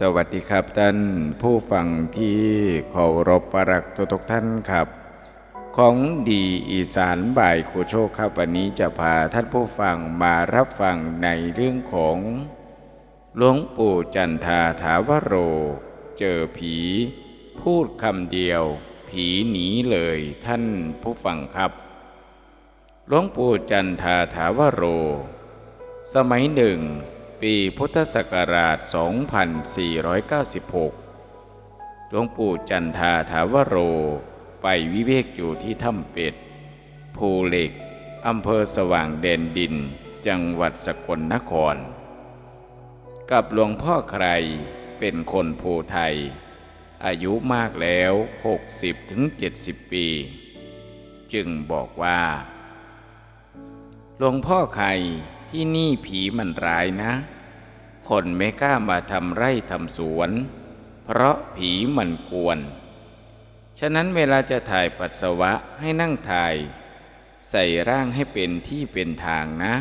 สวัสดีครับท่านผู้ฟังที่เคารพปรักทุกทุกท่านครับ ของดีอีสานบ่ายคูโชคครับวันนี้จะพาท่านผู้ฟังมารับฟังในเรื่องของหลวงปู่จันทาถาวโร เจอผี พูดคำเดียว ผีหนีเลยท่านผู้ฟังครับหลวงปู่จันทาถาวโร สมัยหนึ่ง ปีพุทธศักราช 2496 หลวงปู่จันทาถาวโร ไปวิเวกอยู่ที่ถ้ำเป็ด ภูเหล็ก อำเภอสว่างแดนดิน จังหวัดสกลนคร กับหลวงพ่อใครเป็นคนภูไทย อายุมากแล้ว 60-70 ปี จึงบอกว่าหลวงพ่อใครที่นี่ผีมันร้ายนะ คนไม่กล้ามาทำไร่ทำสวน เพราะผีมันกวน ฉะนั้นเวลาจะถ่ายปัสสาวะให้นั่งถ่าย ใส่ร่างให้เป็นที่เป็นทางนะ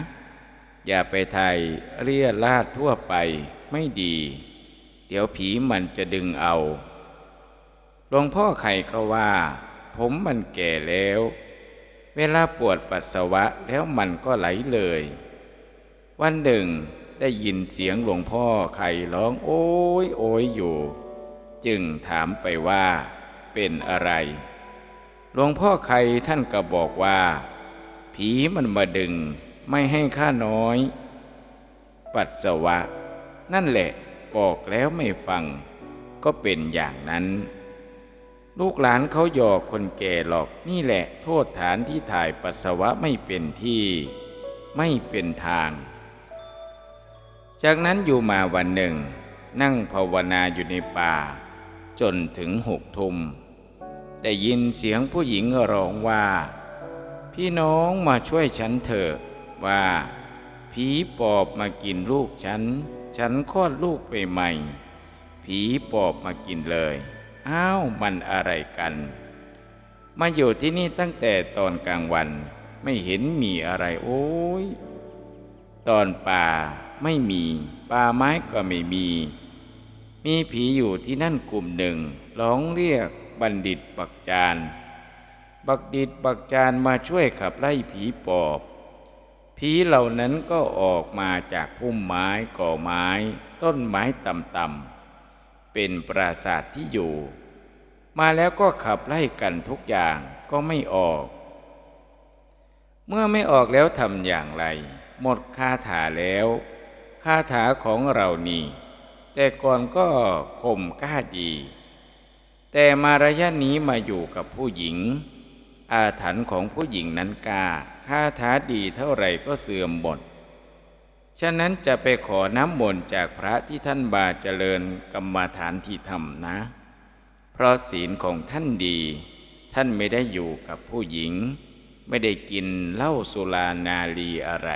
อย่าไปถ่ายเรียลาดทั่วไปไม่ดี เดี๋ยวผีมันจะดึงเอาหลวงพ่อไข่ก็ว่า ผมมันแก่แล้ว เวลาปวดปัสสาวะแล้วมันก็ไหลเลย วันหนึ่ง ได้ยินเสียงหลวงพ่อไข่ร้องโอ้ยโอยอยู่ จึงถามไปว่าเป็นอะไร หลวงพ่อไข่ท่านก็บอกว่า ผีมันมาดึงไม่ให้ข้าน้อย ปัสสาวะ นั่นแหละบอกแล้วไม่ฟัง ก็เป็นอย่างนั้น ลูกหลานเขาหยอกคนแก่หรอกนี่แหละโทษฐานที่ถ่ายปัสสาวะไม่เป็นที่ ไม่เป็นทาง จากนั้นอยู่มาวันหนึ่ง นั่งภาวนาอยู่ในป่า จนถึงหกทุ่มได้ยินเสียงผู้หญิงร้องว่า พี่น้องมาช่วยฉันเถอะว่าผีปอบมากินลูกฉัน ฉันคลอดลูกไปใหม่ ผีปอบมากินเลย อ้าวมันอะไรกัน มาอยู่ที่นี่ตั้งแต่ตอนกลางวัน ไม่เห็นมีอะไรโอ้ย ตอนป่า ไม่มี ป่าไม้ก็ไม่มี มีผีอยู่ที่นั่นกลุ่มหนึ่งร้องเรียกบัณฑิตบักจานบักดิดบักจานมาช่วยขับไล่ผีปอบ ผีเหล่านั้นก็ออกมาจากพุ่มไม้ก่อไม้ ต้นไม้ต่ำๆเป็นปราสาทที่อยู่ มาแล้วก็ขับไล่กันทุกอย่างก็ไม่ออก เมื่อไม่ออกแล้วทำอย่างไร หมดคาถาแล้ว คาถาของเรานี่ แต่ก่อนก็ข่มกล้าดี แต่มาระยะนี้มาอยู่กับผู้หญิง อาถรรพ์ของผู้หญิงนั้นกาคาถาดีเท่าไหร่ก็เสื่อมหมดฉะนั้นจะไปขอน้ำมนต์จากพระที่ท่านบาเจริญกรรมาฐานที่ทำนะ เพราะศีลของท่านดี ท่านไม่ได้อยู่กับผู้หญิง ไม่ได้กินเหล้าสุรานาลีอะไร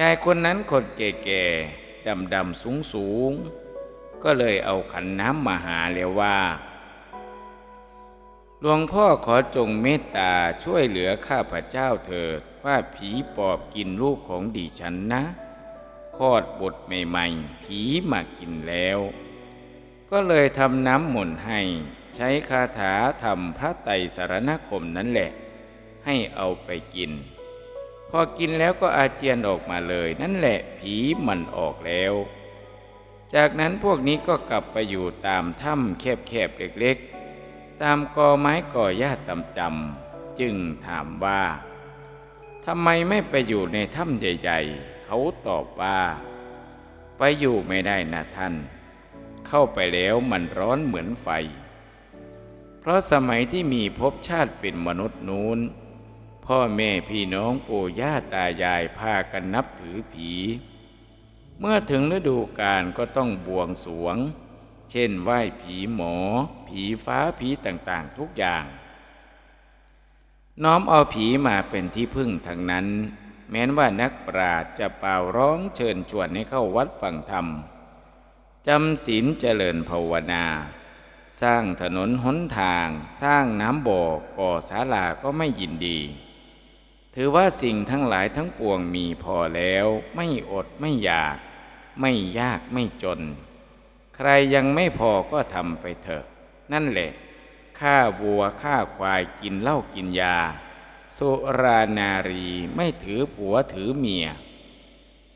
ยายคนนั้นคนแก่ๆ ดำๆ สูงๆ ก็เลยเอาขันน้ำมาหาแล้วว่า หลวงพ่อขอจงเมตตาช่วยเหลือข้าพเจ้าเถิดว่าผีปอบกินลูกของดิฉันนะคลอดบุตรใหม่ๆ ผีมากินแล้ว ก็เลยทำน้ำมนต์ให้ ใช้คาถาทำพระไตรสารณคมนั่นแหละ ให้เอาไปกิน พอกินแล้วก็อาเจียนออกมาเลย นั่นแหละผีมันออกแล้ว จากนั้นพวกนี้ก็กลับไปอยู่ตามถ้ำแคบๆเล็กๆ ตามกอไม้ก่อหญ้าต่ำๆจึงถามว่าทำไมไม่ไปอยู่ในถ้ำใหญ่ ๆ เขาตอบว่า ไปอยู่ไม่ได้นะท่าน เข้าไปแล้วมันร้อนเหมือนไฟ เพราะสมัยที่มีภพชาติเป็นมนุษย์นู้น พ่อแม่พี่น้องปู่ย่าตายายพากันนับถือผี เมื่อถึงฤดูกาลก็ต้องบวงสวง เช่นไหว้ผีหมอ ผีฟ้าผีต่างๆทุกอย่าง น้อมเอาผีมาเป็นที่พึ่งทั้งนั้น แม้นว่านักปราชญ์จะเป่าร้องเชิญชวนให้เข้าวัดฟังธรรมจำศีลเจริญภาวนา สร้างถนนหนทาง สร้างน้ำบ่อก่อศาลาก็ไม่ยินดี ถือว่าสิ่งทั้งหลายทั้งปวงมีพอแล้ว ไม่อดไม่อยาก ไม่ยากไม่จน ใครยังไม่พอก็ทำไปเถอะ นั่นแหละฆ่าวัวฆ่าควายกินเหล้ากินยา สุรานารีไม่ถือผัวถือเมีย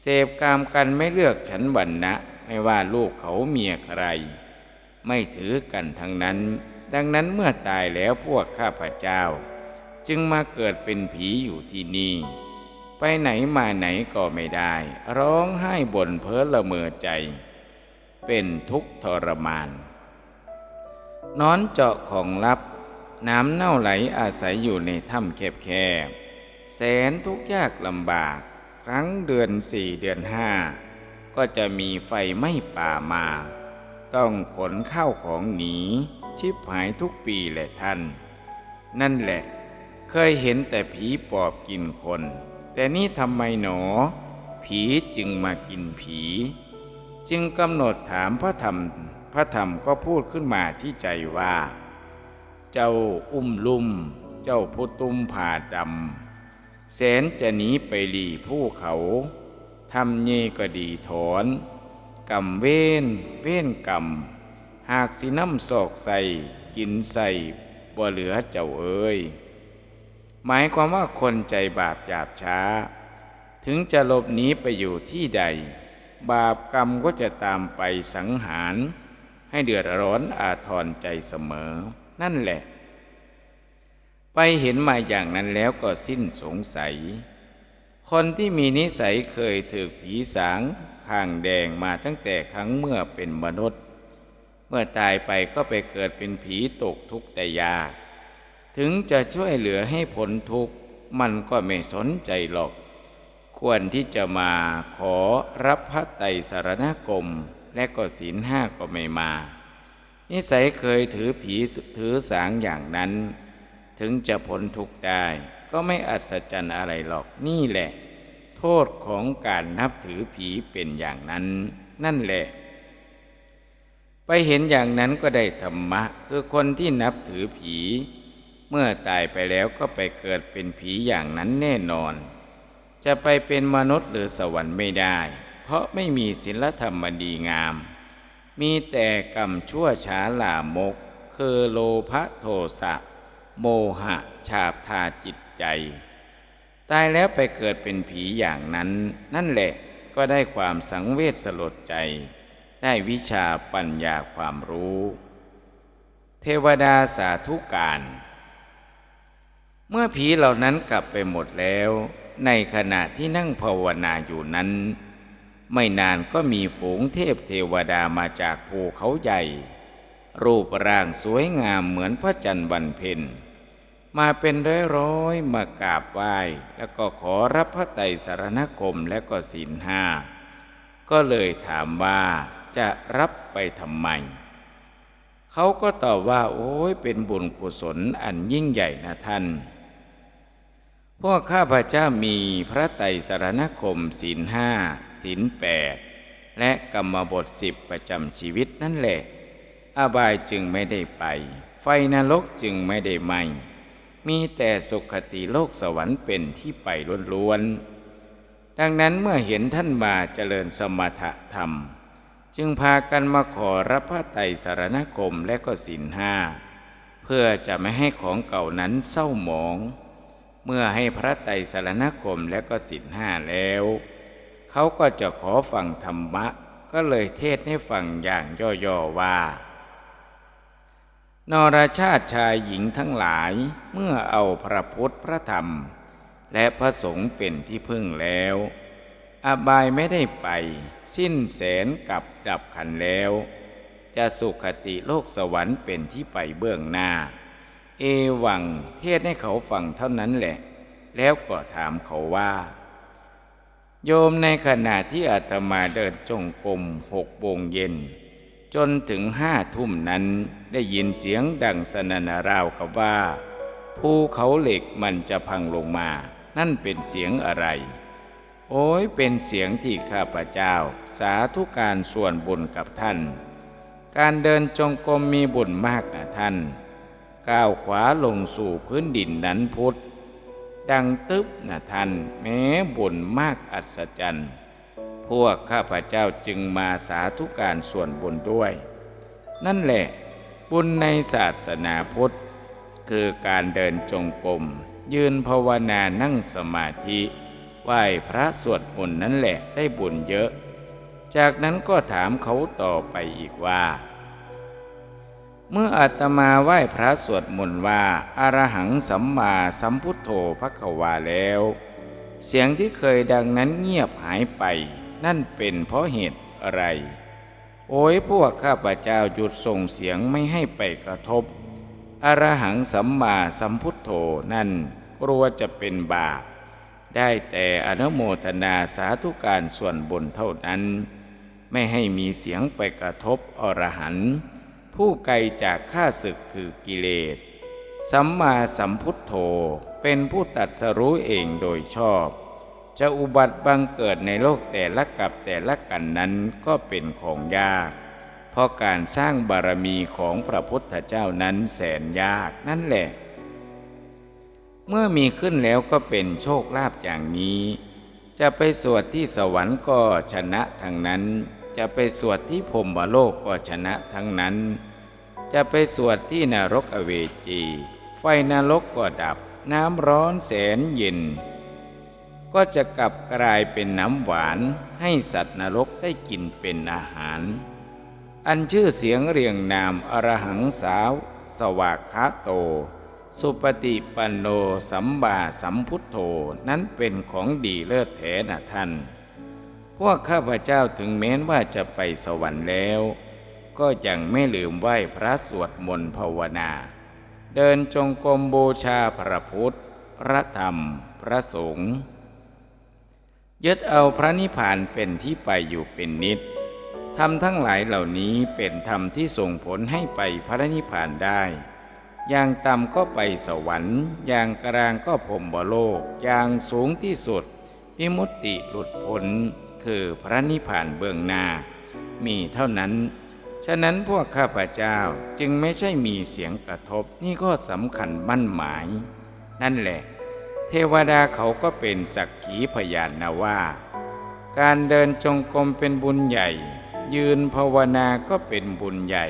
เสพกามกันไม่เลือกฉันวันนะไม่ว่าลูกเขาเมียใคร ไม่ถือกันทั้งนั้น ดังนั้นเมื่อตายแล้วพวกข้าพเจ้า จึงมาเกิดเป็นผีอยู่ที่นี่ ไปไหนมาไหนก็ไม่ได้ ร้องไห้บ่นเพ้อละเมอใจ เป็นทุกข์ทรมานนอนเจาะของลับ น้ำเน่าไหลอาศัยอยู่ในถ้ำแคบๆแสนทุกข์ยากลำบาก ครั้งเดือนสี่เดือนห้าก็จะมีไฟไหม้ป่ามา ต้องขนข้าวของหนี ชิบหายทุกปีแหละท่าน นั่นแหละ เคยเห็นแต่ผีปอบกินคน แต่นี่ทำไมหนอ ผีจึงมากินผี จึงกำหนดถามพระธรรม พระธรรมก็พูดขึ้นมาที่ใจว่า เจ้าอุ้มลุ่ม เจ้าผู้ตุ้มผ่าดำแสนจะหนีไปหลีผู้เขาทำเยก็ดีถอนกรรมเว้นเว้นกรรม หากสิน้ำศอกใส่กินใส่บ่เหลือเจ้าเอ้ย หมายความว่าคนใจบาปหยาบช้า ถึงจะหลบหนีไปอยู่ที่ใด บาปกรรมก็จะตามไปสังหาร ให้เดือดร้อนอาทรใจเสมอ นั่นแหละ ไปเห็นมาอย่างนั้นแล้วก็สิ้นสงสัย คนที่มีนิสัยเคยถือผีสางข้างแดงมาตั้งแต่ครั้งเมื่อเป็นมนุษย์ เมื่อตายไปก็ไปเกิดเป็นผีตกทุกข์ได้ยาก ถึงจะช่วยเหลือให้พ้นทุกข์มันก็ไม่สนใจหรอก ควรที่จะมาขอรับพระไตรสารณคมและก็ศีลห้าก็ไม่มา นิสัยเคยถือผีถือสางอย่างนั้น ถึงจะพ้นทุกข์ได้ก็ไม่อัศจรรย์อะไรหรอกนี่แหละ โทษของการนับถือผีเป็นอย่างนั้น นั่นแหละ ไปเห็นอย่างนั้นก็ได้ธรรมะ คือคนที่นับถือผี เมื่อตายไปแล้วก็ไปเกิดเป็นผีอย่างนั้นแน่นอน จะไปเป็นมนุษย์หรือสวรรค์ไม่ได้ เพราะไม่มีศีลธรรมดีงาม มีแต่กรรมชั่วช้าลามก คือโลภโทสะ โมหะ ฉาบทาจิตใจ ตายแล้วไปเกิดเป็นผีอย่างนั้น นั่นแหละก็ได้ความสังเวชสลดใจ ได้วิชาปัญญาความรู้ เทวดาสาธุการ เมื่อผีเหล่านั้นกลับไปหมดแล้ว ในขณะที่นั่งภาวนาอยู่นั้น ไม่นานก็มีฝูงเทพเทวดามาจากภูเขาใหญ่ รูปร่างสวยงามเหมือนพระจันทร์วันเพ็ญมาเป็นร้อยๆมากราบไหว้ แล้วก็ขอรับพระไตรสารณคมและก็ศีลห้าก็เลยถามว่าจะรับไปทำไม เขาก็ตอบว่า โอ้ยเป็นบุญกุศลอันยิ่งใหญ่นะท่าน พวกข้าพเจ้ามีพระไตรสารณคมศีลห้าศีลแปดและกรรมบทสิบประจำชีวิตนั่นแหละ อบายจึงไม่ได้ไป ไฟนรกจึงไม่ได้ไหมมีแต่สุขติโลกสวรรค์เป็นที่ไปล้วนๆ ดังนั้นเมื่อเห็นท่านมาเจริญสมถะธรรม จึงพากันมาขอรับพระไตรสารณคมและก็ศีลห้า เพื่อจะไม่ให้ของเก่านั้นเศร้าหมอง เมื่อให้พระไตรสารณคมและก็ศีลห้าแล้ว เขาก็จะขอฟังธรรมะ ก็เลยเทศให้ฟังอย่างย่อๆว่า นรชาติชายหญิงทั้งหลายเมื่อเอาพระพุทธพระธรรม และพระสงฆ์เป็นที่พึ่งแล้วอบายไม่ได้ไป สิ้นแสนกับดับขันแล้ว จะสุขติโลกสวรรค์เป็นที่ไปเบื้องหน้า เอวังเทศให้เขาฟังเท่านั้นแหละ แล้วก็ถามเขาว่า โยมในขณะที่อาตมาเดินจงกรมหกโมงเย็น จนถึงห้าทุ่มนั้นได้ยินเสียงดังสนันราวกับว่าภูเขาเหล็กมันจะพังลงมา นั่นเป็นเสียงอะไร โอ้ยเป็นเสียงที่ข้าพเจ้า สาธุการส่วนบุญกับท่าน การเดินจงกรมมีบุญมากนะท่าน ก้าวขวาลงสู่พื้นดินนั้นพุทธดังตึบนะท่านแม้บุญมากอัศจรรย์ พวกข้าพเจ้าจึงมาสาธุการส่วนบุญด้วย นั่นแหละบุญในศาสนาพุทธ คือการเดินจงกรมยืนภาวนานั่งสมาธิไหว้พระสวดมนต์นั่นแหละได้บุญเยอะ จากนั้นก็ถามเขาต่อไปอีกว่า เมื่ออาตมาไหว้พระสวดมนต์ว่าอารหังสัมมาสัมพุทโธพระควาแล้ว เสียงที่เคยดังนั้นเงียบหายไป นั่นเป็นเพราะเหตุอะไร โอ้ยพวกข้าพเจ้าหยุดส่งเสียงไม่ให้ไปกระทบอารหังสัมมาสัมพุทโธนั่นกลัวจะเป็นบาปได้แต่อนุโมทนาสาธุการส่วนบนเท่านั้น ไม่ให้มีเสียงไปกระทบอรหันต์ ผู้ไกลจากข้าศึกคือกิเลส สัมมาสัมพุทโธเป็นผู้ตัดสรู้เองโดยชอบ จะอุบัติบังเกิดในโลกแต่ละกับแต่ละกันนั้นก็เป็นของยาก เพราะการสร้างบารมีของพระพุทธเจ้านั้นแสนยากนั่นแหละ เมื่อมีขึ้นแล้วก็เป็นโชคลาภอย่างนี้ จะไปสวดที่สวรรค์ก็ชนะทั้งนั้น จะไปสวดที่พรมโลกก็ชนะทั้งนั้น จะไปสวดที่นรกอเวจี ไฟนรกก็ดับ น้ำร้อนแสนเย็น ก็จะกลับกลายเป็นน้ำหวานให้สัตว์นรกได้กินเป็นอาหาร อันชื่อเสียงเรียงนามอรหังสาว สวากขาโต สุปฏิปันโนสัมบาสัมพุทโธนั้นเป็นของดีเลิศแท้นะท่าน พวกข้าพเจ้าถึงแม้นว่าจะไปสวรรค์แล้ว ก็ยังไม่ลืมไหว้พระสวดมนต์ภาวนา เดินจงกรมบูชาพระพุทธ พระธรรม พระสงฆ์ยึดเอาพระนิพพานเป็นที่ไปอยู่เป็นนิดธรรมทั้งหลายเหล่านี้เป็นธรรมที่ส่งผลให้ไปพระนิพพานได้ อย่างต่ำก็ไปสวรรค์ อย่างกลางก็พรหมโลก อย่างสูงที่สุดพิมุตติหลุดพ้น คือพระนิพพานเบื้องหน้า มีเท่านั้น ฉะนั้นพวกข้าพเจ้าจึงไม่ใช่มีเสียงกระทบนี่ก็สำคัญมั่นหมาย นั่นแหละ เทวดาเขาก็เป็นสักขีพยานนะว่า การเดินจงกรมเป็นบุญใหญ่ ยืนภาวนาก็เป็นบุญใหญ่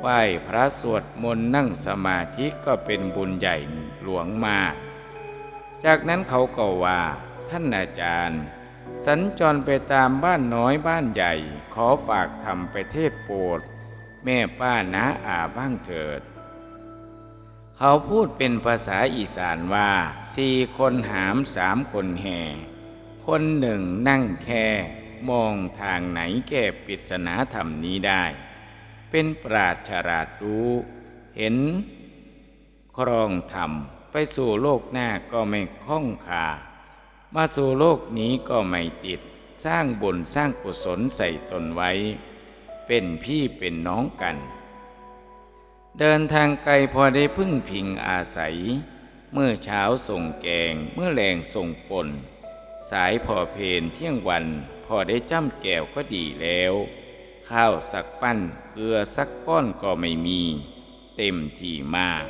ไหว้พระสวดมนต์นั่งสมาธิก็เป็นบุญใหญ่หลวงมาก จากนั้นเขาก็ว่าท่านอาจารย์ สัญจรไปตามบ้านน้อยบ้านใหญ่ ขอฝากทำไปเทศโปรดแม่ป้าน้าอาบ้างเถิด เขาพูดเป็นภาษาอีสานว่าสี่คนหามสามคนแห่ คนหนึ่งนั่งแค่มองทางไหนแก้ปริศนาธรรมนี้ได้ เป็นปราชญ์ฉลาดรู้ เห็น ครองธรรมไปสู่โลกหน้าก็ไม่คล่องคา มาสู่โลกนี้ก็ไม่ติด สร้างบุญสร้างกุศลใส่ตนไว้ เป็นพี่เป็นน้องกัน เดินทางไกลพอได้พึ่งพิงอาศัย เมื่อเช้าส่งแกง เมื่อแรงส่งปนสายพอเพนเที่ยงวัน พอได้จ้ำแก้วก็ดีแล้ว ข้าวสักปั้นเกลือสักก้อนก็ไม่มี เต็มที่มาก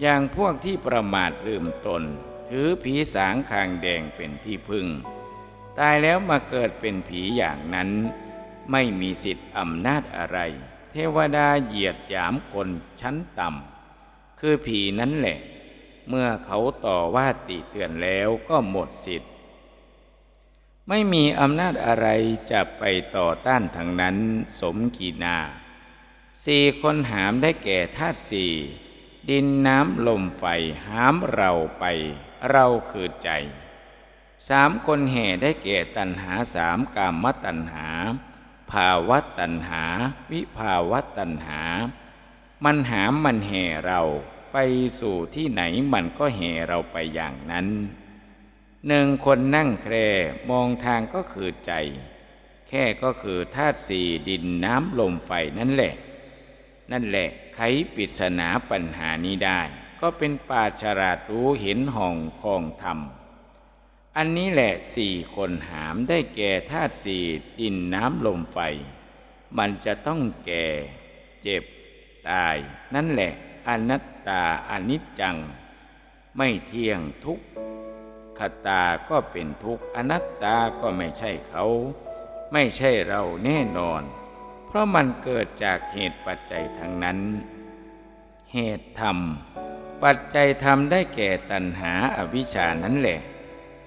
อย่างพวกที่ประมาทลืมตน ถือผีสางคางแดงเป็นที่พึ่ง ตายแล้วมาเกิดเป็นผีอย่างนั้น ไม่มีสิทธิ์อำนาจอะไร เทวดาเหยียดหยามคนชั้นต่ำคือผีนั้นแหละ เมื่อเขาต่อว่าติเตือนแล้วก็หมดสิทธิ์ ไม่มีอำนาจอะไรจะไปต่อต้านทางนั้นสมขีนาสี่คนหามได้แก่ธาตุสี่ดินน้ำลมไฟหามเราไป เราคือใจสามคนแห่ได้แก่ตัณหาสามกามตัณหา ภาวะตัณหา วิภาวะตัณหา มันหามมันแห่เราไปสู่ที่ไหนมันก็แห่เราไปอย่างนั้นหนึ่งคนนั่งแคร่มองทางก็คือใจ แค่ก็คือธาตุสี่ดินน้ำลมไฟนั่นแหละ นั่นแหละไขปริศนาปัญหานี้ได้ ก็เป็นป่าฉลาดรู้เห็นห่องคองธรรม อันนี้แหละสี่คนหามได้แก่ธาตุสี่ดินน้ำลมไฟ มันจะต้องแก่ เจ็บ ตาย นั่นแหละอนัตตาอนิจจัง ไม่เที่ยงทุกขตาก็เป็นทุกอนัตตาก็ไม่ใช่เขา ไม่ใช่เราแน่นอน เพราะมันเกิดจากเหตุปัจจัยทั้งนั้น เหตุธรรม ปัจจัยธรรมได้แก่ตัณหาอวิชชานั่นแหละ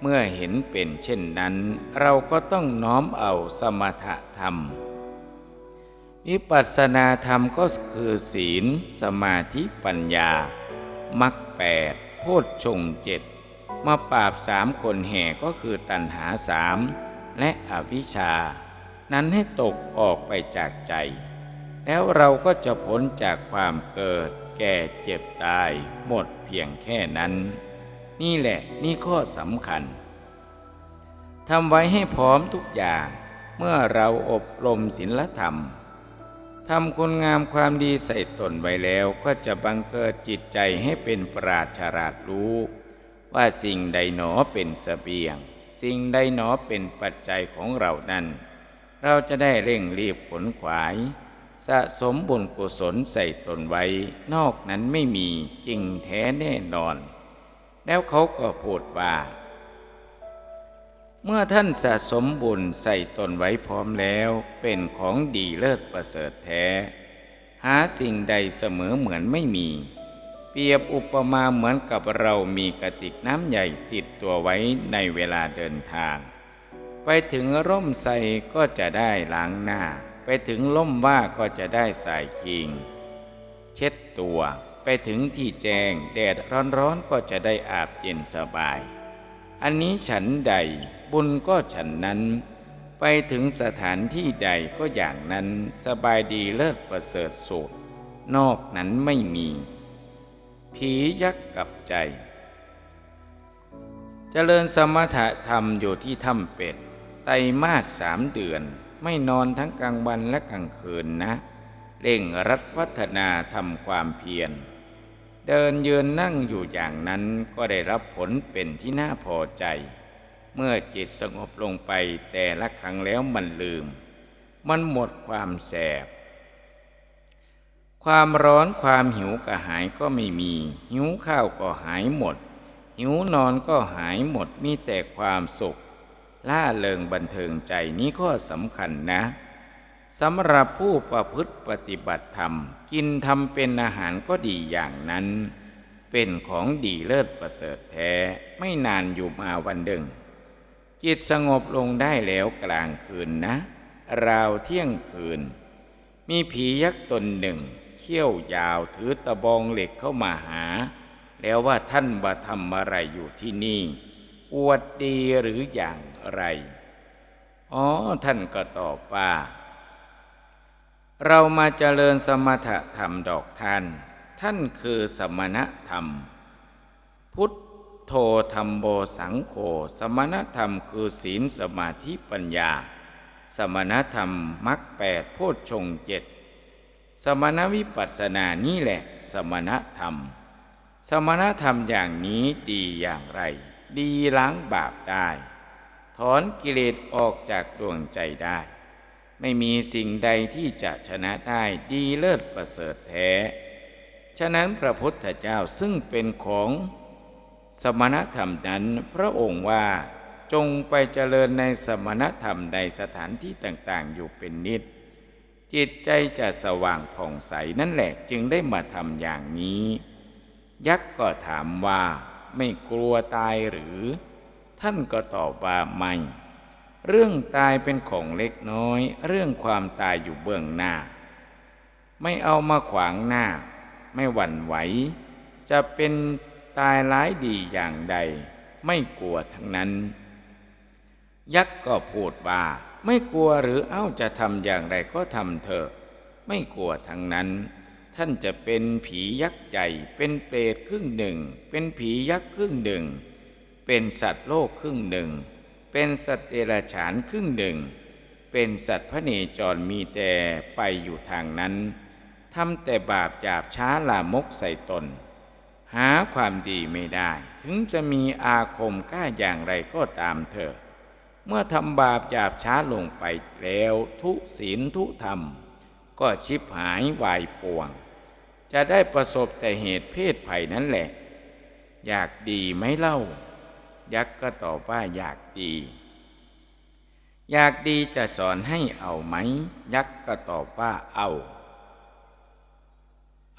เมื่อเห็นเป็นเช่นนั้น เราก็ต้องน้อมเอาสมถะธรรมวิปัสสนาธรรมก็คือศีล สมาธิปัญญามรรคแปดโพชฌงเจ็ดมาปราบสามคนแห่ก็คือตัณหาสามและอวิชชา นั้นให้ตกออกไปจากใจ แล้วเราก็จะพ้นจากความเกิด แก่เจ็บตายหมดเพียงแค่นั้น นี่แหละนี่ข้อสำคัญทำไว้ให้พร้อมทุกอย่าง เมื่อเราอบรมศีลธรรมทำคุณงามความดีใส่ตนไว้แล้วก็จะบังเกิดจิตใจให้เป็นปราชฉลาดรู้ ว่าสิ่งใดหนอเป็นสเสบียง สิ่งใดหนอเป็นปัจจัยของเรานั้น เราจะได้เร่งรีบขนขวาย สะสมบุญกุศลใส่ตนไว้ นอกนั้นไม่มีจริงแท้แน่นอน แล้วเขาก็พูดว่า เมื่อท่านสะสมบุญใส่ตนไว้พร้อมแล้วเป็นของดีเลิศประเสริฐแท้ หาสิ่งใดเสมอเหมือนไม่มี เปรียบอุปมาเหมือนกับเรามีกระติกน้ำใหญ่ติดตัวไว้ในเวลาเดินทาง ไปถึงร่มไทรก็จะได้ล้างหน้า ไปถึงล่มว่าก็จะได้สายคิง เช็ดตัวไปถึงที่แจ้งแดดร้อนๆก็จะได้อาบเย็นสบาย อันนี้ฉันใดบุญก็ฉันนั้น ไปถึงสถานที่ใดก็อย่างนั้นสบายดีเลิศประเสริฐสุด นอกนั้นไม่มี ผียักษ์กับใจเจริญสมถะธรรมอยู่ที่ถ้ำเป็ด ไตมาสสามเดือน ไม่นอนทั้งกลางวันและกลางคืนนะ เร่งรัดพัฒนาทำความเพียร เดินยืนนั่งอยู่อย่างนั้นก็ได้รับผลเป็นที่น่าพอใจ เมื่อจิตสงบลงไปแต่ละครั้งแล้วมันลืม มันหมดความแสบ ความร้อนความหิวกระหายก็ไม่มี หิวข้าวก็หายหมด หิวนอนก็หายหมดมีแต่ความสุข ล่าเริงบันเทิงใจนี้ข้อสำคัญนะสำหรับผู้ประพฤติปฏิบัติธรรม กินทำเป็นอาหารก็ดีอย่างนั้น เป็นของดีเลิศประเสริฐแท้ ไม่นานอยู่มาวันหนึ่ง จิตสงบลงได้แล้วกลางคืนนะ ราวเที่ยงคืน มีผียักษ์ตนหนึ่ง เขี้ยวยาวถือตะบองเหล็กเข้ามาหา แล้วว่าท่านมาทำอะไรอยู่ที่นี่ อวดดีหรืออย่าง ไร อ๋อท่านก็ตอบว่า เรามาเจริญสมถะธรรมดอกท่าน ท่านคือสมณธรรม พุทโธธรรมโบสังโฆสมณธรรมคือศีลสมาธิปัญญา สมณธรรมมรรคแปดโพชฌงเจ็ดสมณวิปัสสนานี่แหละ สมณธรรม สมณธรรมอย่างนี้ดีอย่างไร ดีล้างบาปได้ ถอนกิเลสออกจากดวงใจได้ ไม่มีสิ่งใดที่จะชนะได้ดีเลิศประเสริฐแท้ ฉะนั้นพระพุทธเจ้าซึ่งเป็นของสมณธรรมนั้นพระองค์ว่าจงไปเจริญในสมณธรรมในสถานที่ต่างๆ อยู่เป็นนิด จิตใจจะสว่างผ่องใสนั่นแหละจึงได้มาทำอย่างนี้ ยักษ์ก็ถามว่าไม่กลัวตายหรือ ท่านก็ตอบว่าไม่ เรื่องตายเป็นของเล็กน้อย เรื่องความตายอยู่เบื้องหน้า ไม่เอามาขวางหน้า ไม่หวั่นไหว จะเป็นตายร้ายดีอย่างใด ไม่กลัวทั้งนั้น ยักษ์ก็พูดว่า ไม่กลัวหรือเอ้าจะทำอย่างไรก็ทำเถอะ ไม่กลัวทั้งนั้นท่านจะเป็นผียักษ์ใหญ่ เป็นเปรตครึ่งหนึ่ง เป็นผียักษ์ครึ่งหนึ่ง เป็นสัตว์โลกครึ่งหนึ่ง เป็นสัตว์เดรัจฉานครึ่งหนึ่ง เป็นสัตว์พระเนจรมีแต่ไปอยู่ทางนั้นทำแต่บาปหยาบช้าลามกใส่ตน หาความดีไม่ได้ ถึงจะมีอาคมกล้าอย่างไรก็ตามเถอะเมื่อทำบาปหยาบช้าลงไปแล้วทุศีลทุธรรม ก็ชิบหายวายป่วง จะได้ประสบแต่เหตุเพศภัยนั่นแหละ อยากดีไหมเล่า ยักษ์ก็ตอบว่าอยากดี อยากดีจะสอนให้เอาไหม ยักษ์ก็ตอบว่าเอา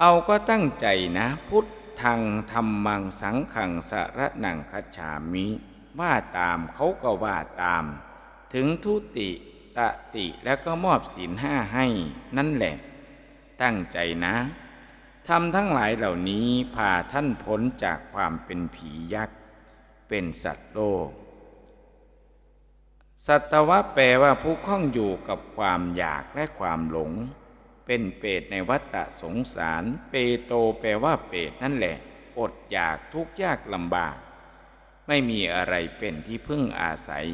เอาก็ตั้งใจนะ พุทธังธรรมังสังขังสารนังคัจฉามิ ว่าตามเขาก็ว่าตาม ถึงทุติตติแล้วก็มอบศีลห้าให้ นั่นแหละ ตั้งใจนะทำทั้งหลายเหล่านี้พาท่านพ้นจากความเป็นผียักษ์ เป็นสัตว์โลก สัตวะแปลว่าผู้ข้องอยู่กับความอยากและความหลง เป็นเปรตในวัฏฏะสงสาร เปโตแปลว่าเปรตนั่นแหละ อดอยากทุกข์ยากลำบาก ไม่มีอะไรเป็นที่พึ่งอาศัย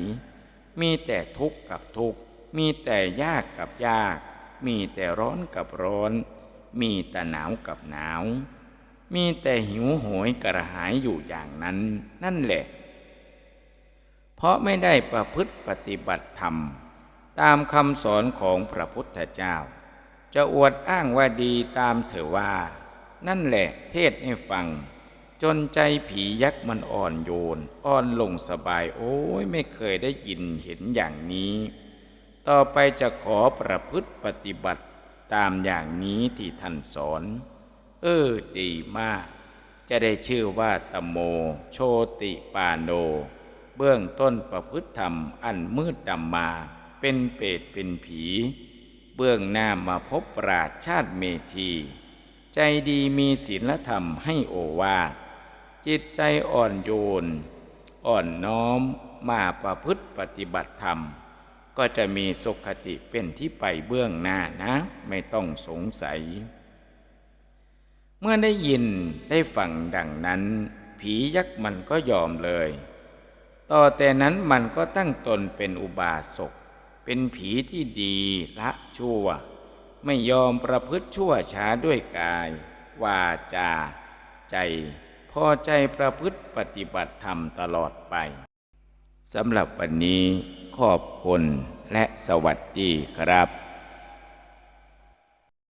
มีแต่ทุกข์กับทุกข์ มีแต่ยากกับยาก มีแต่ร้อนกับร้อน มีแต่หนาวกับหนาว มีแต่หิวโหยกระหายอยู่อย่างนั้น นั่นแหละ เพราะไม่ได้ประพฤติปฏิบัติธรรม ตามคำสอนของพระพุทธเจ้า จะอวดอ้างว่าดีตามเถอว่า นั่นแหละเทศให้ฟัง จนใจผียักษ์มันอ่อนโยน อ่อนลงสบายโอ้ยไม่เคยได้ยินเห็นอย่างนี้ ต่อไปจะขอประพฤติปฏิบัติตามอย่างนี้ที่ท่านสอน เออดีมาก จะได้ชื่อว่าตโม โชติปาโน เบื้องต้นประพฤติธรรมอันมืดดำมา เป็นเปรตเป็นผี เบื้องหน้ามาพบปราชชาติเมธี ใจดีมีศีลธรรมให้โอวาทจิตใจอ่อนโยน อ่อนน้อมมาประพฤติปฏิบัติธรรม ก็จะมีสุขติเป็นที่ไปเบื้องหน้านะ ไม่ต้องสงสัย เมื่อได้ยินได้ฟังดังนั้น ผียักษ์มันก็ยอมเลย ต่อแต่นั้นมันก็ตั้งตนเป็นอุบาสก เป็นผีที่ดีละชั่ว ไม่ยอมประพฤติชั่วช้าด้วยกาย วาจา ใจ พอใจประพฤติปฏิบัติธรรมตลอดไปสำหรับวันนี้ขอบคุณและสวัสดีครับ